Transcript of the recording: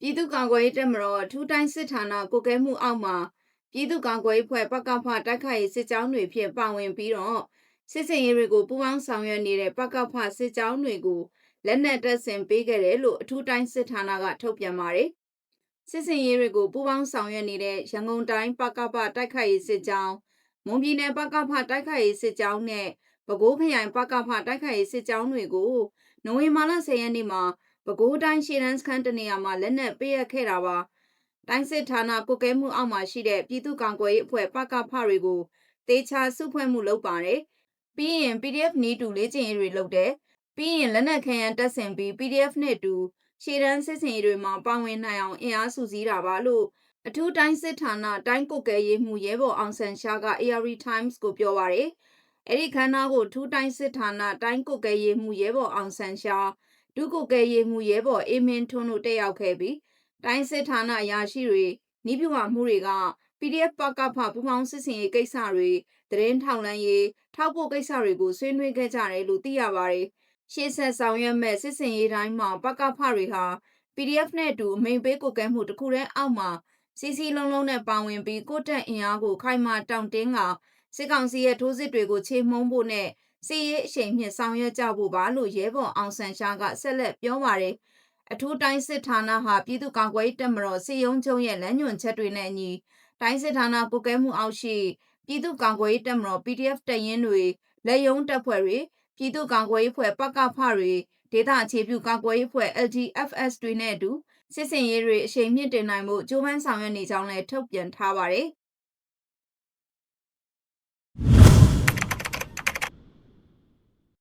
ပြည်သူ့ကာကွယ်ရေးတပ်မတော်အထူးတိုင်းစစ်ဌာနကိုကဲမှုအောက်မှာပြည်သူ့ကာကွယ်ရေးဖွဲ့ပကဖတိုက်ခိုက်ရေးစစ်ကြောင်းတွေဖြင့်ပါဝင်ပြီးတော့စစ်စင်ရေးတွေကိုပူးပေါင်းဆောင်ရွက်နေတဲ့ပကဖစစ်ကြောင်းတွေကိုလက်နက်တပ်ဆင်ပေးခဲ့တယ်လို့အထူးတိုင်းစစ်ဌာနကထုတ်ပြန်ပါတယ်စစ်စင်ရေးတွေကိုပူးပေါင်းဆောင်ရွက်နေတဲ့ရန်ကုန်တိုင်းပကဖတိုက်ခိုက်ရေးစစ်ကြောင်းမွန်ပြည်နယ်ပကဖတိုက်ခိုက်ရေးစစ်ကြောင်းနဲ့ပဲခူးခရိုင်ပကဖတိုက်ခိုက်ရေးစစ်ကြောင်းတွေကိုနိုဝင်ဘာလ10ရက်နေ့မှာ ပဲခူးတိုင်းရှေ့တန်းစခန်းတနေရာမှာလက်နက်ပေးရခဲ့တာပါတိုင်းစစ်ဌာနကုကဲမှုအောက်မှာရှိတဲ့ပြည်သူ့ကောင်ကွယ်ရေးအဖွဲ့ပကဖတွေကိုတေချာစုဖွဲ့မှုလုပ်ပါတယ်ပြီးရင် PDF နီးတူလေ့ကျင့်ရေးတွေလုပ်တယ်ပြီးရင်လက်နက်ခဲယမ်းတပ်ဆင်ပြီး PDF နဲ့တူရှေ့တန်းစစ်စင်ရေးတွေမှာပါဝင်နိုင်အောင်အင်အားစုစည်းတာပါလို့အထူးတိုင်းစစ်ဌာနတိုင်းကုကဲရေးမှုရဲဘော်အောင်ဆန်းရှားက AR Times ကိုပြောပါတယ်အဲ့ဒီခန်းနာကိုထူးတိုင်းစစ်ဌာနတိုင်းကုကဲရေးမှုရဲဘော်အောင်ဆန်းရှား ဒုကုကဲရေးမှုရဲဘော်အေးမင်းထွန်းတို့တက်ရောက်ခဲ့ပြီးတိုင်းစစ်ဌာနအရာရှိတွေနီးပြဝမှုတွေက PDF ပကဖပူပေါင်းစစ်စင်ရေးကိစ္စတွေသတင်းထောက်လန်းရေးထောက်ပို့ကိစ္စတွေကိုဆွေးနွေးခဲ့ကြတယ်လို့သိရပါတယ်ရှေ့ဆက်ဆောင်ရွက်မဲ့စစ်စင်ရေးတိုင်းမှာပကဖတွေဟာ PDF နဲ့အတူအမိန်ပေးကုကဲမှုတစ်ခုတည်းအောက်မှာစီစီလုံးလုံးနဲ့ပါဝင်ပြီးကိုတက်အင်အားကိုခိုင်မာတောင့်တင်းကစစ်ကောင်စီရဲ့ထိုးစစ်တွေကိုချေမှုန်းဖို့နဲ့ စီရေးအရှိန်မြင့်ဆောင်ရွက်ကြဖို့ပါလို့ရဲဘော်အောင်ဆန်းရှားကဆက်လက်ပြောပါတယ်အထူးတိုင်းစစ်ဌာနဟာပြည်သူ့ကာကွယ်ရေးတပ်မတော်စစ်ရုံးချုပ်ရဲ့လမ်းညွှန်ချက်တွေနဲ့အညီတိုင်းစစ်ဌာနပုတ်ကဲမှုအောက်ရှိပြည်သူ့ကာကွယ်ရေးတပ်မတော် PDF တပ်ရင်းတွေလက်ယုံတပ်ဖွဲ့တွေပြည်သူ့ကာကွယ်ရေးဖွဲ့ပကဖတွေဒေသအခြေပြုကာကွယ်ရေးဖွဲ့ LGFS တွေနဲ့အတူစစ်စင်ရေးတွေအရှိန်မြင့်တင်နိုင်မှုကြိုးပမ်းဆောင်ရွက်နေကြောင်းလည်းထုတ်ပြန်ထားပါတယ်